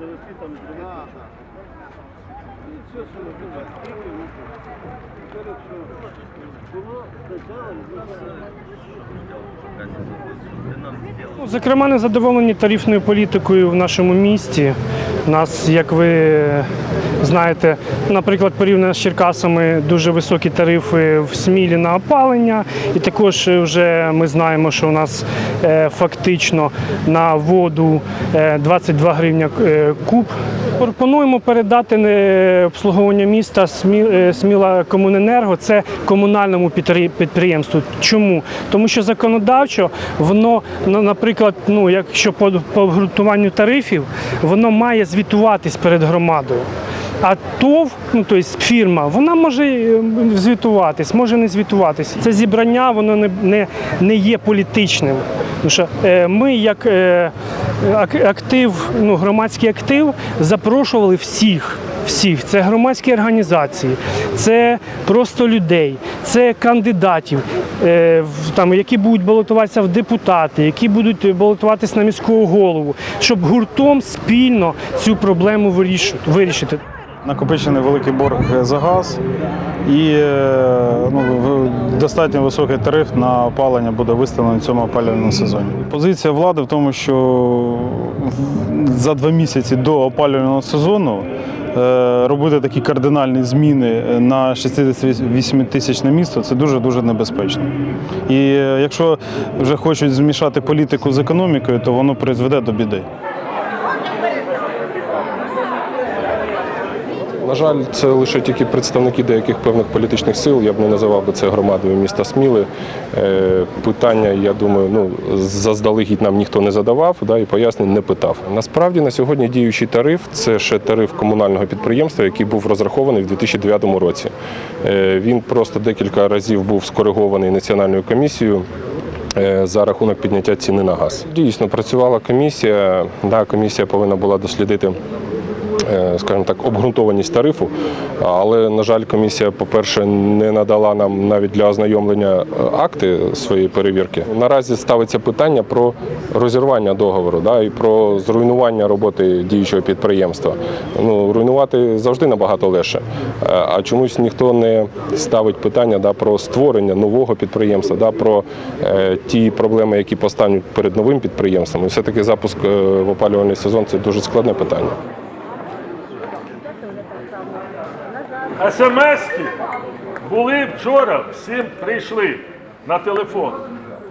довести там і зробити. І все, що ми думали, вуха. Тепер, якщо було спочатку, Ну, Зокрема, не задоволені тарифною політикою в нашому місті. Нас, як ви знаєте, наприклад, порівняно з Черкасами дуже високі тарифи в Смілі на опалення, і також вже ми знаємо, що у нас е, фактично на воду е, 22 гривня е, куб. Пропонуємо передати е, обслуговування міста е, Сміла Комуненерго. Це комунальному підприємству. Чому? Тому що законодавчо воно, ну, наприклад, ну якщо по обґрунтуванню тарифів, воно має звітуватись перед громадою. А ТОВ, ну тобто фірма, вона може е, звітуватись, може не звітуватись. Це зібрання, воно не, не, не є політичним. Тому що е, ми, як е, актив, ну, громадський актив, запрошували всіх. Всіх, це громадські організації, це просто людей, це кандидатів, е, там, які будуть балотуватися в депутати, які будуть балотуватися на міського голову, щоб гуртом спільно цю проблему вирішити. Накопичений великий борг за газ і е, ну, достатньо високий тариф на опалення буде виставлений в цьому опалювальному сезоні. Позиція влади в тому, що за два місяці до опалювального сезону е, робити такі кардинальні зміни на 68 тисячне місто це дуже дуже небезпечно. І е, якщо вже хочуть змішати політику з економікою, то воно призведе до біди. На жаль, це лише тільки представники деяких певних політичних сил. Я б не називав би це громадою міста Сміли. Е, Питання, я думаю, ну заздалегідь нам ніхто не задавав, да, і пояснень не питав. Насправді на сьогодні діючий тариф це ще тариф комунального підприємства, який був розрахований в 2009 році. Е, Він просто декілька разів був скоригований національною комісією. е, За рахунок підняття ціни на газ. Дійсно, працювала комісія. Да, комісія повинна була дослідити скажімо так, обґрунтованість тарифу. Але, на жаль, комісія, по-перше, не надала нам навіть для ознайомлення е, акти своєї перевірки. Наразі ставиться питання про розірвання договору да, і про зруйнування роботи діючого підприємства. Ну, руйнувати завжди набагато легше. Е, А чомусь ніхто не ставить питання да, про створення нового підприємства, да, про е, ті проблеми, які постануть перед новим підприємством. І все-таки запуск е, в опалювальний сезон це дуже складне питання. СМСки були вчора, всім прийшли на телефон.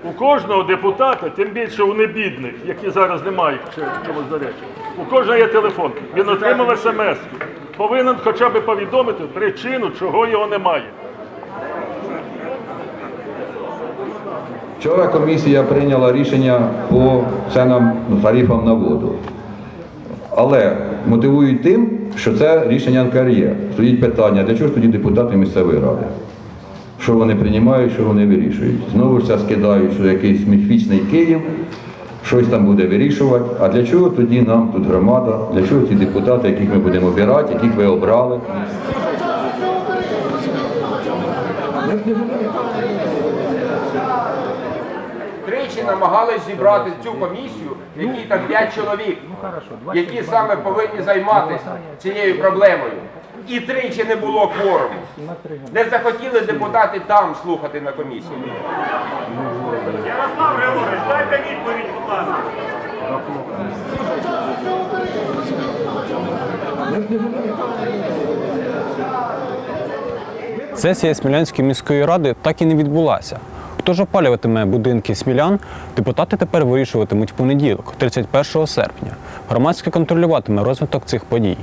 У кожного депутата, тим більше у небідних, які зараз не мають чогось до речі, у кожного є телефон. Він отримав смс. Повинен хоча б повідомити причину, чого його немає. Вчора комісія прийняла рішення по ценам ну, тарифам на воду. Але мотивують тим, що це рішення НКРЄ. Стоїть питання, для чого ж тоді депутати місцевої ради? Що вони приймають, що вони вирішують? Знову ж це скидають, що якийсь міфічний Київ щось там буде вирішувати. А для чого тоді нам тут громада? Для чого ці депутати, яких ми будемо обирати, яких ви обрали? Тричі намагались зібрати цю комісію, в якій там 5 чоловік, які саме повинні займатися цією проблемою. І тричі не було кворуму. Не захотіли депутати там слухати на комісії. Ярослав Григорович, дайте відповідь, будь ласка. Сесія Смілянської міської ради так і не відбулася. Хто ж опалюватиме будинки смілян, депутати тепер вирішуватимуть в понеділок, 31 серпня. Громадське контролюватиме розвиток цих подій.